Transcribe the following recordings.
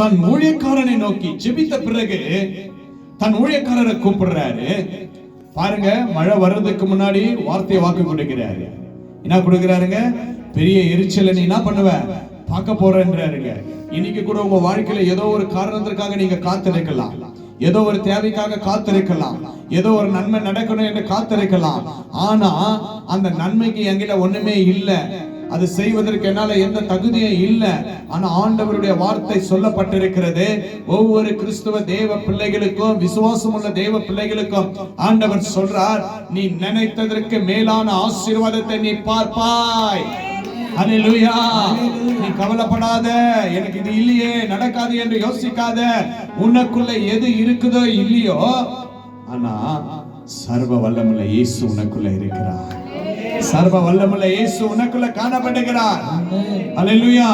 தன் ஊழியக்காரனை நோக்கி ஜெபித்த பிறகு தன் ஊழியக்காரரை கூப்பிடுறாரு. பாருங்க மழை வர்றதுக்கு முன்னாடி வார்த்தையை வாக்கு கொடுக்கிறாரு. என்ன கொடுக்கிறாருங்க? பெரிய எரிச்சல நீ என்ன பண்ணுவ? பார்க்க போறேன்றாருங்க. இன்னைக்கு கூட உங்க வாழ்க்கையில ஏதோ ஒரு காரணத்திற்காக நீங்க காத்திருக்கலாம். ஏதோ ஒரு தேவைக்காக காத்திருக்கலாம். ஏதோ ஒரு நன்மை நடக்கணும் என்று காத்திருக்கலாம். ஆனா அந்த நன்மைக்கு என்கிட்ட ஒண்ணுமே இல்ல. அது செய்வதற்கு என்னால எந்த தகுதியும் இல்லை. ஆனா ஆண்டவருடைய வார்த்தை சொல்லப்பட்டிருக்கிறது. ஒவ்வொரு கிறிஸ்துவ தேவ பிள்ளைகளுக்கும் விசுவாசம் உள்ள தேவ பிள்ளைகளுக்கும் ஆண்டவர் சொல்றார் நீ நினைத்ததற்கு மேலான ஆசீர்வாதத்தை நீ பார்ப்பாய். ஹalleluya நீ கவலைப்படாத எனக்கு இது இல்லையே நடக்காது என்று யோசிக்காத. உனக்குள்ள எது இருக்குதோ இல்லையோ ஆனா சர்வ வல்லமுள்ள இயேசு உனக்குள்ள இருக்கிறார். சர்வ வல்லமுள்ள இயேசு உனக்குள்ள காணப்படுகிறார். ஹalleluya.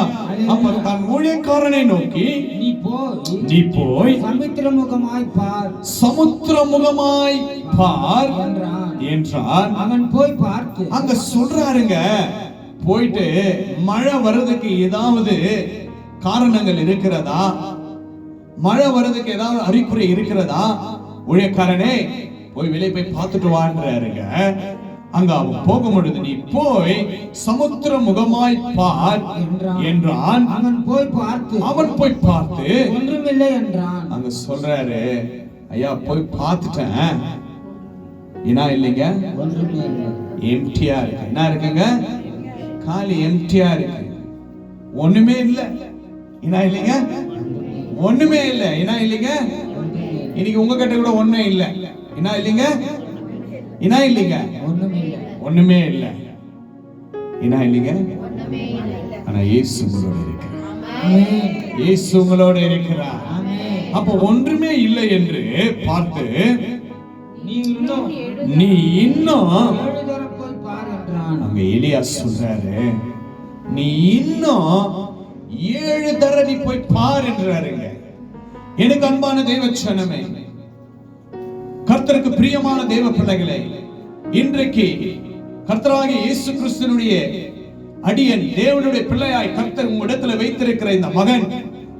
அப்ப தன் ஊழியக்காரனை நோக்கி நீ போய் நீ போய் சமுத்திரமுகமாய் பார். சமுத்திர முகமாய் பார் என்றார் அவன் போய் பார்த்து அங்க சொல்றாருங்க போயிட்டு மழை வர்றதுக்கு ஏதாவது காரணங்கள் இருக்கிறதா? மழை வர்றதுக்கு ஏதாவது அறிகுறி இருக்கிறதா? ஊழியக்காரனே போய் வெளியே போய் பார்த்துட்டு வான்றாருங்க. அங்க அவன் போகும் பொழுது நீ போய் சமுத்திர முகமாய் பார் என்றான். அவன் போய் பார்த்து அவன் போய் பார்த்து ஒன்றுமில்லை என்றான். அங்க சொல்றாரு ஐயா போய் பார்த்துட்டேன். என்ன இல்லைங்க? எம்டியா இருக்கு. என்ன இருக்குங்க? காலி எம்டியா இருக்கு. ஒண்ணுமே இல்ல. என்ன இல்லைங்க? ஒண்ணுமே இல்ல. என்ன இல்லைங்க? இன்னைக்கு உங்க கிட்ட கூட ஒண்ணும் இல்ல. என்ன இல்லைங்க? என்ன இல்லைங்க? இல்லை ஒண்ணுமே இல்ல. என்ன இல்லைங்க? ஆனா இயேசு உங்களோட இருக்கிறார். ஆமென். இயேசு உங்களோட இருக்கிறார். ஆமென். அப்ப ஒன்றுமே இல்லை என்று பார்த்து நீ இன்னும் நீ இன்னும் ஏழு தரம் போய் பார் என்றான். அங்க எலியா சொல்றாரு நீ இன்னும் ஏழு தர நீ போய் பார் என்றாருங்க. எனக்கு அன்பான தேவ சனமே கர்த்தருக்கு பிரியமான தேவ பிள்ளைகளே இன்றைக்கு கர்த்தராகிய இயேசு கிறிஸ்துனுடைய அடியன் தேவனுடைய பிள்ளையாய் கர்த்தர் உங்களிடத்துல வைத்திருக்கிற இந்த மகன்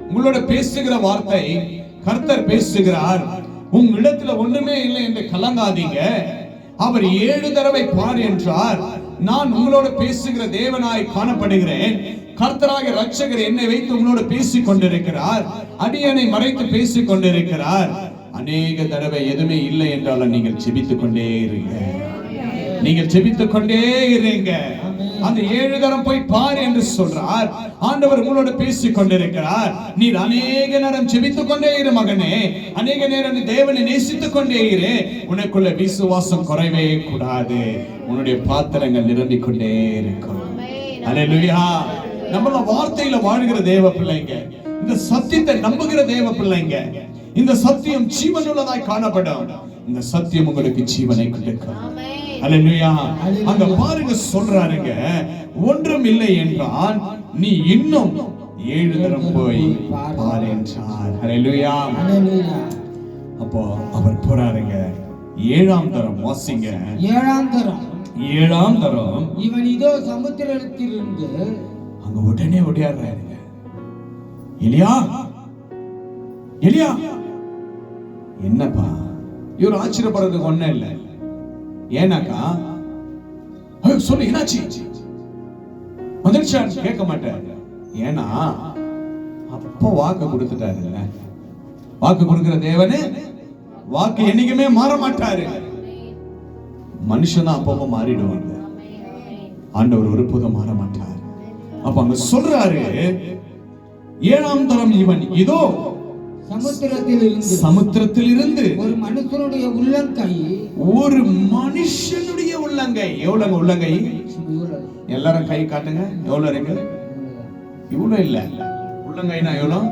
உங்களோட பேசுகிற வார்த்தை கர்த்தர் பேசுகிறார். உங்களிடத்துல ஒண்ணுமே இல்லை என்று கலங்காதீங்க. அவர் ஏழு தடவை பார் என்றார். நான் உங்களோட பேசுகிற தேவனாய் காணப்படுகிறேன். கர்த்தராக ரட்சகர் என்னை வைத்து உங்களோட பேசிக் கொண்டிருக்கிறார். அடியனை மறைத்து பேசிக் கொண்டிருக்கிறார். அநேக தடவை எதுவுமே இல்லை என்றாலும் நீங்கள் செபித்துக் கொண்டே இருங்க நீங்கள் ஜெபித்துக் கொண்டே இருங்க. அந்த ஏழு தரம் போய் பார் என்று சொல்றார். ஆண்டவர் உங்களோட பேசிக் கொண்டிருக்கிறார். நீர் அநேக நேரம் செபித்துக் கொண்டே இரு மகனே. அநேக நேரம் தேவனை நேசித்துக் கொண்டே இரு. உனக்குள்ள விசுவாசம் குறைவே கூடாது. உன்னுடைய பாத்திரங்கள் நிரம்பிக் கொண்டே இருக்கும். அல்லேலூயா நம்மள வார்த்தையில வாழ்கிற தேவ பிள்ளைங்க இந்த சத்தியத்தை நம்புகிற தேவ பிள்ளைங்க இந்த சத்தியம் ஜீவனுள்ளதாய் காணப்படும். இந்த சத்தியம் உங்களுக்கு ஜீவனை கொடுக்கும். அல்லேலூயா அங்க பாருங்க சொல்றாருங்க. ஒன்றும் இல்லை என்றால் நீ இன்னும் ஏழு தரம் போய் பார் என்றார். அல்லேலூயா. அப்போ அவர் போறாருங்க. ஏழாம் தரம் வாசிங்க. ஏழாம் தரம். ஏழாம் தரம். இவன் இதோ சமுத்திரத்திலிருந்து அங்க உடனே ஓடியாடுறாருங்க. எலியா? எலியா? என்னப்பா? இவர் ஆச்சரியப்படுறதுக்கு ஒண்ணு இல்ல. ஏனாக்கா சொல்லு என்னாச்சு? வந்துருச்சான்னு கேட்க மாட்டாரு. ஏன்னா அப்போ வாக்கு கொடுத்துட்டாருல்ல வாக்கு கொடுக்கிற தேவனு வாக்கு என்னைக்குமே மாற மாட்டாரு. மனுஷன் தான் அப்பப்போ மாறிடுவாங்க. ஆண்டவர் ஒரு புதம் மாற மாட்டார். அப்ப அங்க சொல்றாரு ஏழாம் தரம் இவன். இதோ சமுத்திரத்திலிருந்து சமுத்திரத்தில் இருந்து ஒரு மனுஷனுடைய உள்ளங்கை ஒரு மனுஷனுடைய உள்ளங்கை. எவ்வளவு உள்ளங்கை. எல்லாரும் கை காட்டுங்க. எவ்வளவு இருக்கு? இவ்வளவு இல்ல. உள்ளங்கைனா எவ்வளவு?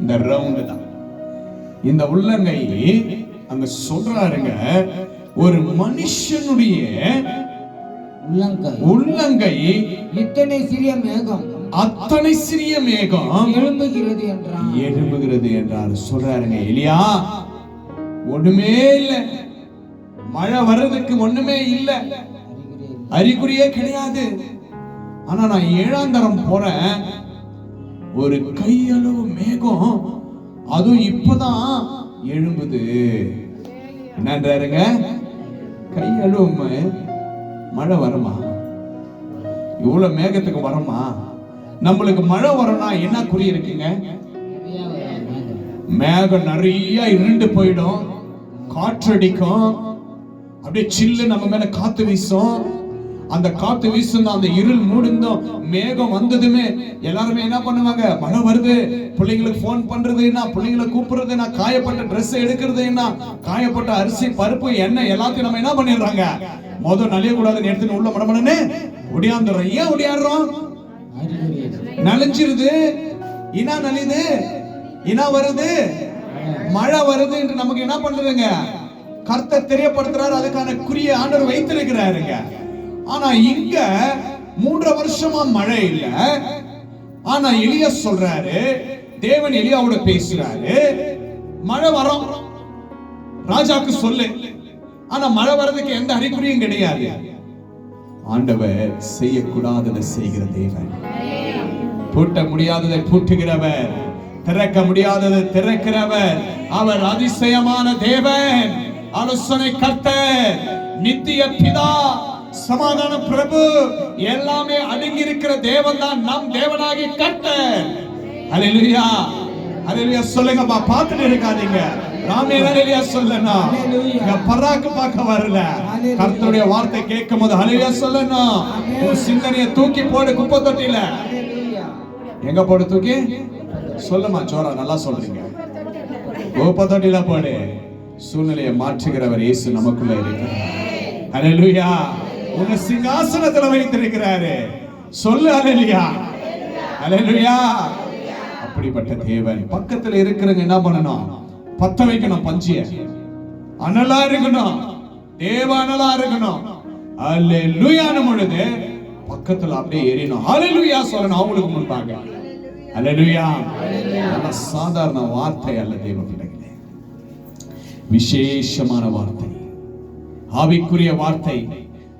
இந்த ரவுண்டு தான். இந்த உள்ளங்கை அங்க சொல்றாருங்க ஒரு மனுஷனுடைய உள்ளங்கை. உள்ளங்கை இத்தனை சிறிய மேகம். அத்தனை சிறிய மேகம். எழும்புகிறது என்றான் எழும்புகிறது என்றார். சொல்றாருங்க எலியா ஒண்ணுமே இல்ல. மழை வர்றதுக்கு ஒண்ணுமே இல்ல. அறிகுறியே கிடையாது. ஆனா நான் ஏழாம் தரம் போறேன். ஒரு கையளவு மேகம் அதுவும் இப்பதான் எழும்புது. என்னன்றாருங்க? கையளவு மழை வருமா? இவ்வளவு மேகத்துக்கு வருமா? நம்மளுக்கு மழை வரணும்னா என்ன குறி இருக்குங்க? மேகம். நிறைய இருண்டு போயிடும். காற்றடிக்கும். அப்படியே சில்லு நம்ம மேல காத்து வீசும். அந்த காத்து வீசும் அந்த இருள் மூடுந்தோம் மேகம் வந்ததுமே எல்லாருமே என்ன பண்ணுவாங்க? மழை வருது. பிள்ளைங்களுக்கு ஃபோன் பண்றது என்ன? பிள்ளைங்களை கூப்பிடுறது என்ன? காயப்பட்ட ட்ரெஸ் எடுக்கிறது என்ன? காயப்பட்ட அரிசி பருப்பு எண்ணெய் எல்லாத்தையும் நம்ம என்ன பண்ணிடுறாங்க? முதல் நலிய கூடாதுன்னு எடுத்துன்னு உள்ள மடமடனே ஒடியாந்துடுறோம் ஏன் ஒடியாடுறோம் நனைஞ்சிருது இனா நலிது இனா வருது. மழை வருது என்று நமக்கு என்ன பண்றதுங்க கர்த்தர் தெரியப்படுத்துறாரு அதுக்கான குறிய ஆண்டவர் வைத்திருக்கிறாருங்க. ஆனா இங்க மூன்று வருஷமா மழை இல்ல. ஆனா எலியா சொல்றாரு தேவன் எலியாவோட பேசுறாரு மழை வரும். ராஜாக்கு சொல்லு. ஆனா மழை வர்றதுக்கு எந்த அறிகுறியும் கிடையாது. ஆண்டவர் செய்யக்கூடாததை செய்கிற தேவன். பூட்ட முடியாததை பூட்டுகிறவர் திறக்க முடியாததை திறக்கிறவர். அவர் அதிசயமான தேவன். ஆலோசனை கர்த்தர் நித்திய பிதா சமாதான பிரபு எல்லாமே அடங்கி இருக்கிற தேவன் தான் நம் தேவனாகி கர்த்தர். ஹalleluya. ஹalleluya. சொல்லுங்கப்பா பார்த்துட்டு இருக்காதீங்க. ராமே ஹalleluya சொல்லணும். Hallelujah. இங்க பராக்கு பார்க்க வரல. கர்த்தருடைய வார்த்தை கேட்கும் போது சொல்லணும். உன் சிந்தனையை தூக்கி போடு குப்பை தொட்டில. எங்க போடு தூக்கி? சொல்லுமா ஜோரா நல்லா சொல்றீங்க. குப்பை தொட்டில போடு. சூழ்நிலையை மாற்றுகிறவர் இயேசு நமக்குள்ள இருக்கிறார். ஹalleluya உங்க சிங்காசனத்துல வைத்திருக்கிறாரு. சொல்லு ஹalleluya ஹalleluya அப்படிப்பட்ட தேவன். பக்கத்துல இருக்கிறவங்க என்ன பண்ணணும்? பத்த வைக்கணும் பஞ்சிய. அனலா இருக்கணும். தேவ அனலா இருக்கணும். அல்லேலூயான்னு பொழுது பக்கத்துல அப்படியே எரியணும் ஹalleluya சொல்லணும் அவங்களுக்கு முன்பாக. அல்லேலூயா நல்ல சாதாரண வார்த்தை அல்ல தேவ பிள்ளைகளே விசேஷமான வார்த்தை. ஆவிக்குரிய வார்த்தை.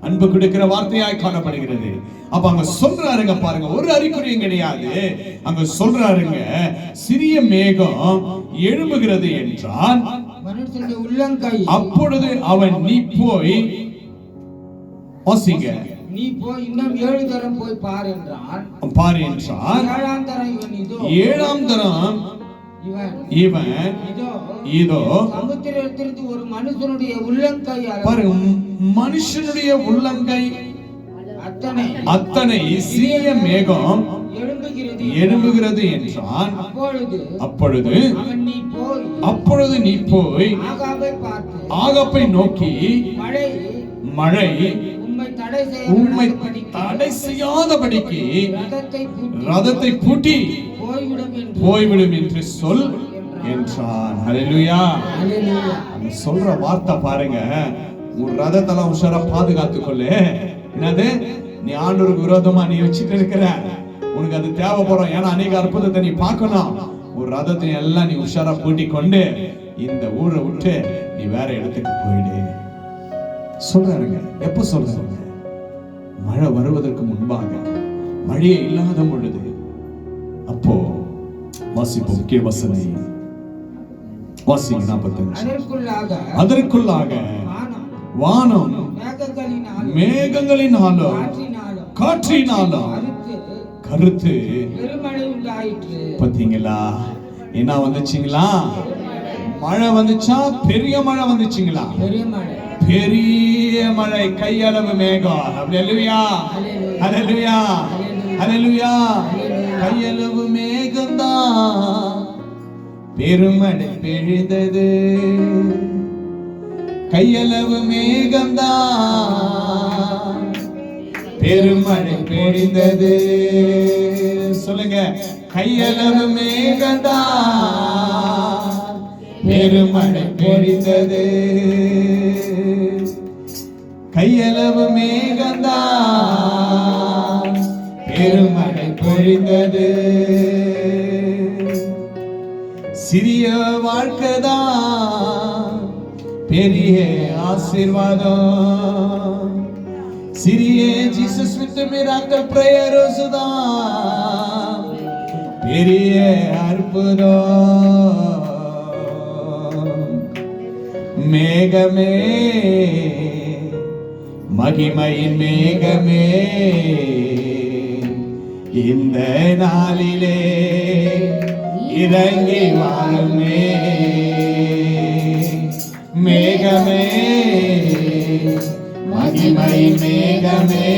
அன்பு கொடுக்கிற வார்த்தையாய் காணப்படுகிறது. அப்ப அங்க சொல்றாருங்க பாருங்க ஒரு அறிகுறியும் கிடையாது. அங்க சொல்றாருங்க சிறிய மேகம் எழும்புகிறது என்றால் அப்பொழுது அவன் நீ போய் வாசிங்க. நீ போய் இன்னும் ஏழு தரம் போய் பார் என்றான். பாரு என்றால் ஏழாம் தரம் இவன் இதோ. ஏழாம் தரம். இவன். இவன். இதோ. இதோ. சமுத்திரத்திற்கு ஒரு மனுஷனுடைய உள்ளங்கை பாருங்க மனுஷனுடைய உள்ளங்கை. அத்தனை. அத்தனை சிறிய மேகம் எழும்புகிறது. எழும்புகிறது என்றான். அப்பொழுது அப்பொழுது நீ போய் அப்பொழுது நீ போய் ஆகாபை பார்த்து ஆகப்பை நோக்கி மழை மழை உம்மை தடை செய்யாதபடிக்கு ரதத்தை பூட்டி. போய்விடும் என்று. சொல் என்றான். ஹalleluya. சொல்ற வார்த்தை பாருங்க. உன் ரதத்தெல்லாம் உஷாரா பாதுகாத்துக் கொள்ளு என்னது? நீ ஆண்டவருக்கு விரோதமா நீ வச்சுட்டு இருக்கிற. உனக்கு அது தேவைப்படும். ஏன்னா அநேக அற்புதத்தை நீ பார்க்கணும். ஒரு ரதத்தை எல்லாம் நீ உஷாரா பூட்டி கொண்டு இந்த ஊரை விட்டு நீ வேற இடத்துக்கு போயிடு. சொல்றாருங்க. எப்ப சொல்றாருங்க? மழை வருவதற்கு முன்பாக மழையே இல்லாத பொழுது அப்போ வாசிப்போம் கீழ் வசனை. வாசிங்க நாற்பத்தஞ்சு அதற்குள்ளாக வானம் மேகங்களினாலும் காற்றினாலும் கருத்து. பாத்தீங்களா? என்ன வந்துச்சுங்களா? மழை வந்துச்சா? பெரிய மழை வந்துச்சுங்களா? பெரிய மழை. பெரிய மழை கையளவு மேகம் அப்படி அல்லையா அல்லையா அல்லையா கையளவு மேகம்தான் பெருமழை பெழுந்தது கையளவு மேகம்தான் பெருமழை பெய்தது. சொல்லுங்க. கையளவு மேகம்தான் பெருமழை பொழிந்தது. கையளவு மேகம்தான் பெருமழை பொழிந்தது. சிறிய வாழ்க்கைதான் பெரிய ஆசீர்வாதம். சிறிய ஜீசஸ் வித் மிராக்கல் பிரேயர்ஸ் பெரிய அற்புதம். மேகமே மகிமையின் மேகமே. இந்த நாளிலே இறங்கி வாருமே மேகமே மகிமை மேகமே.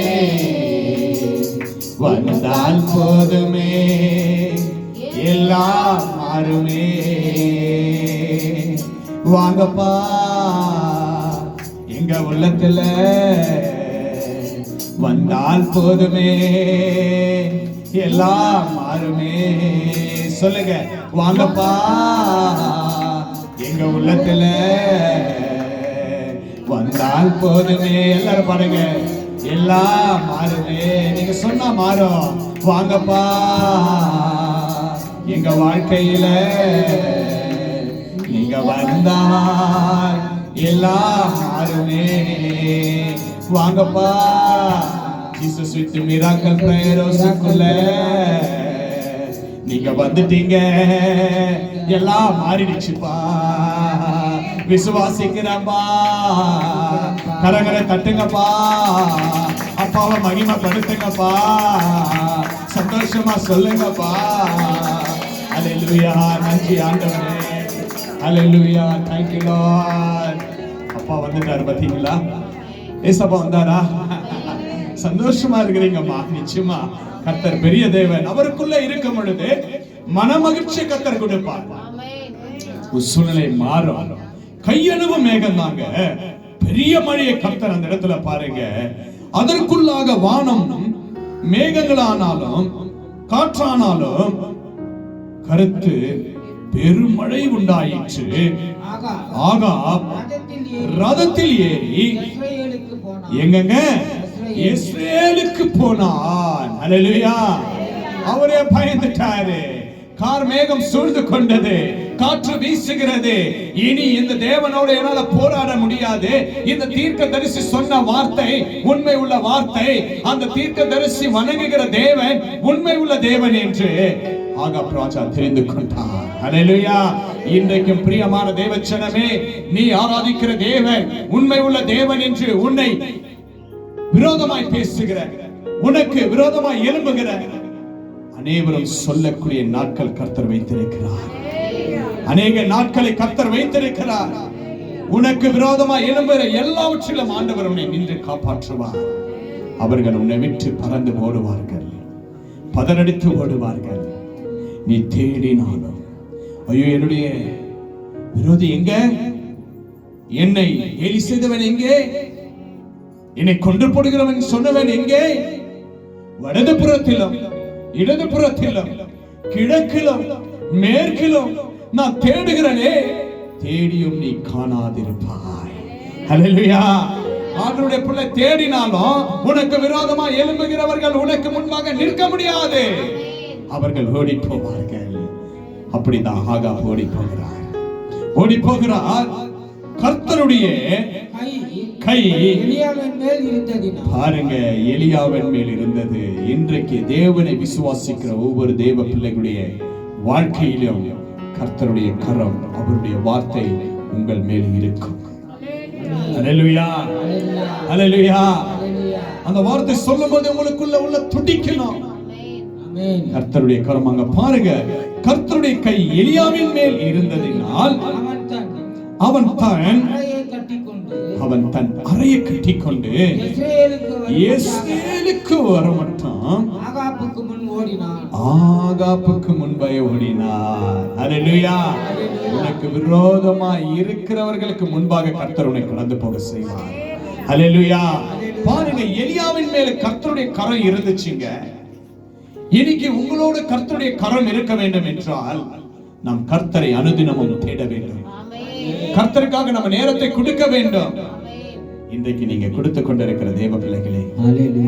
வந்தால் போதுமே எல்லாம் மாறுமே. வாங்கப்பா. எங்க உள்ளத்துல வந்தால் போதுமே. எல்லாம் மாறுமே. சொல்லுங்க. வாங்கப்பா. எங்க உள்ளத்துல வந்தால் போதுமே. எல்லாரும் பாருங்க எல்லாம் மாறுமே. நீங்க சொன்னா மாறும். வாங்கப்பா. எங்க வாழ்க்கையில நீங்க வந்தால் எல்லாம் மாறுமே வாங்கப்பா. ஜீசஸ் வித் மிராக்கல் பிரேயரோஸுக்குள்ள நீங்க வந்துட்டீங்க. எல்லாம் மாறிடுச்சுப்பா. விசுவாசிக்கிறப்பா கரங்களை தட்டுங்கப்பா. அப்பாவை மகிமைப்படுத்துங்கப்பா. சந்தோஷமா சொல்லுங்கப்பா. அல்லேலூயா நன்றி ஆண்டவரே. அல்லேலூயா thank you lord. அப்பா வந்துட்டாரு பாத்தீங்களா? ஏசப்பா வந்தாரா? சந்தோஷமா இருக்கிறீங்கம்மா நிச்சயமா. கர்த்தர் பெரிய தேவன் அவருக்குள்ள இருக்கும் பொழுது மனமகிழ்ச்சி கர்த்தர் கொடுப்பார். சூழ்நிலை மாறும். கையளவு மேகம் தாங்க. பெரிய மழையை கர்த்தர் அந்த இடத்துல பாருங்க. அதற்குள்ளாக வானம் மேகங்களானாலும் காற்றானாலும் கருத்து பெருமழை உண்டாயிற்று. ஆகா ரதத்தில் ஏறி எங்கங்க? இஸ்ரேலுக்கு போனான். அலலுயா அவரே பயந்துட்டாரு. கார் மேகம் சூழ்ந்து கொண்டது. காற்று வீசுகிறது. இனி இந்த தேவனோட என்னால போராட முடியாது. இந்த தீர்க்க தரிசி சொன்ன வார்த்தை உண்மை உள்ள வார்த்தை. அந்த தீர்க்க தரிசி வணங்குகிற தேவன் உண்மை உள்ள தேவன் என்று. ஆகா ராஜா தெரிந்து கொண்டார். ஹalleluya. இன்றைக்கும் பிரியமான தேவச்சனமே நீ ஆராதிக்கிற தேவன் உண்மை உள்ள தேவன் என்று உன்னை விரோதமாய் பேசுகிற உனக்கு விரோதமாய் எழும்புகிற அனைவரும் சொல்லக்கூடிய நாட்கள் கர்த்தர் வைத்திருக்கிறார். அநேக நாட்களை கர்த்தர் வைத்திருக்கிறார். உனக்கு விரோதமாய் எழும்புகிற எல்லாவற்றிலும் ஆண்டவர் உன்னை நின்று காப்பாற்றுவார். அவர்கள் உன்னை விட்டு பறந்து ஓடுவார்கள். பதறடித்து ஓடுவார்கள். நீ தேடினாலும். ஐயோ என்னுடைய விரோதி எங்க? என்னை கேலி செய்தவன் எங்கே? என்னை கொன்று போடுகிறவன் சொன்னவன் எங்கே? வலது புறத்திலும் இடது புறத்திலும் கிழக்கிலும் மேற்கிலும் நான் தேடுகிறனே தேடியும் நீ காணாதிருப்பாய். ஹalleluya ஆண்டவருடைய பிள்ளை தேடினாலும் உனக்கு விரோதமா எழும்புகிறவர்கள் உனக்கு முன்பாக நிற்க முடியாது. அவர்கள் ஓடி போவார்கள் அப்படிதான் ஆகா ஓடி போகிறார் ஓடி போகிறார் கர்த்தருடைய கை பாருங்க எலியாவின் மேல் இருந்தது. இன்றைக்கு தேவனை விசுவாசிக்கிற ஒவ்வொரு தேவ பிள்ளைகளுடைய வாழ்க்கையிலும் கர்த்தருடைய கரம் அவருடைய வார்த்தை உங்கள் மேல் இருக்கும். அந்த வார்த்தை சொல்லும்போது உங்களுக்குள்ள உள்ள துடிக்கணும் கர்த்தருடைய கரம் அங்க பாருங்க. கர்த்தருடைய கை எலியாவின் மேல் இருந்ததினால் அவன் தன் அவன் தான் அறையை கட்டிக்கொண்டு இஸ்ரேலுக்கு வர மட்டும் ஆகாப்புக்கு முன் ஓடினான். ஆகாப்புக்கு முன்பே ஓடினார். அல்லேலூயா உனக்கு விரோதமா இருக்கிறவர்களுக்கு முன்பாக கர்த்தர் உன்னை கடந்து போக செய்வார். அல்லேலூயா பாருங்க எலியாவின் மேல கர்த்தருடைய கரம் இருந்துச்சுங்க. இன்னைக்கு உங்களோட கர்த்தருடைய கரம் இருக்க வேண்டும் என்றால் நாம் கர்த்தரை அனுதினமும் தேட வேண்டும். கர்த்தருக்காக நம்ம நேரத்தை கொடுக்க வேண்டும். இன்றைக்கு நீங்க கொடுத்து கொண்டிருக்கிற தேவ பிள்ளைகளே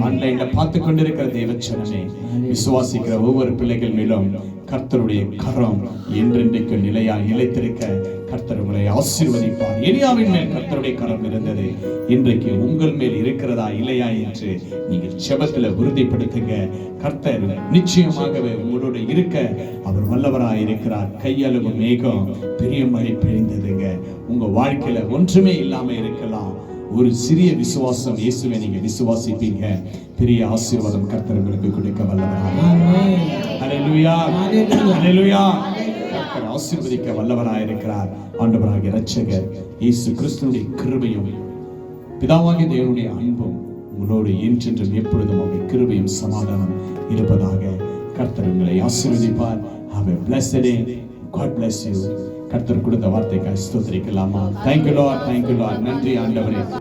ஆன்லைன்ல பார்த்து கொண்டிருக்கிற தேவச்சனமே விசுவாசிக்கிற ஒவ்வொரு பிள்ளைகள் மேலும் கர்த்தருடைய கரம் என்றென்றைக்கு நிலையா நிலைத்திருக்க உங்களை ஆசீர்வதிப்பார். எலியாவின் மேல் கர்த்தருடைய கரம் இருந்தது. இன்றைக்கு உங்கள் மேல் இருக்கிறதா இல்லையா என்று நீங்கள் செபத்துல உறுதிப்படுத்துங்க. கர்த்தர் நிச்சயமாகவே உங்களோட இருக்க அவர் வல்லவராய் இருக்கிறார். கையளவு மேகம் பெரிய மழை பெய்ந்ததுங்க உங்க வாழ்க்கையில ஒன்றுமே இல்லாம இருக்கலாம். ஒரு சிறிய விசுவாசம் இயேசுவை நீங்க விசுவாசிப்பீங்க. பெரிய ஆசீர்வாதம் கர்த்தர் உங்களுக்கு கொடுக்க வல்லவராய். ஆமென். ஆசீர்வதிக்க வல்லவராயிருக்கிறார் ஆண்டவராகிய இரட்சகர் இயேசு கிறிஸ்துவினுடைய கிருபையும் பிதாவாகிய தேவனுடைய அன்பும் உங்களோடு என்றென்றும் எப்பொழுதும் அவருடைய கிருபையும் சமாதானம் இருப்பதாக கர்த்தர் உங்களை ஆசீர்வதிப்பார். Have a blessed day. God bless you. கர்த்தர் கொடுத்த வார்த்தைக்காக ஸ்தோத்திரிக்கலாமா? Thank you Lord thank you Lord நன்றி ஆண்டவரே.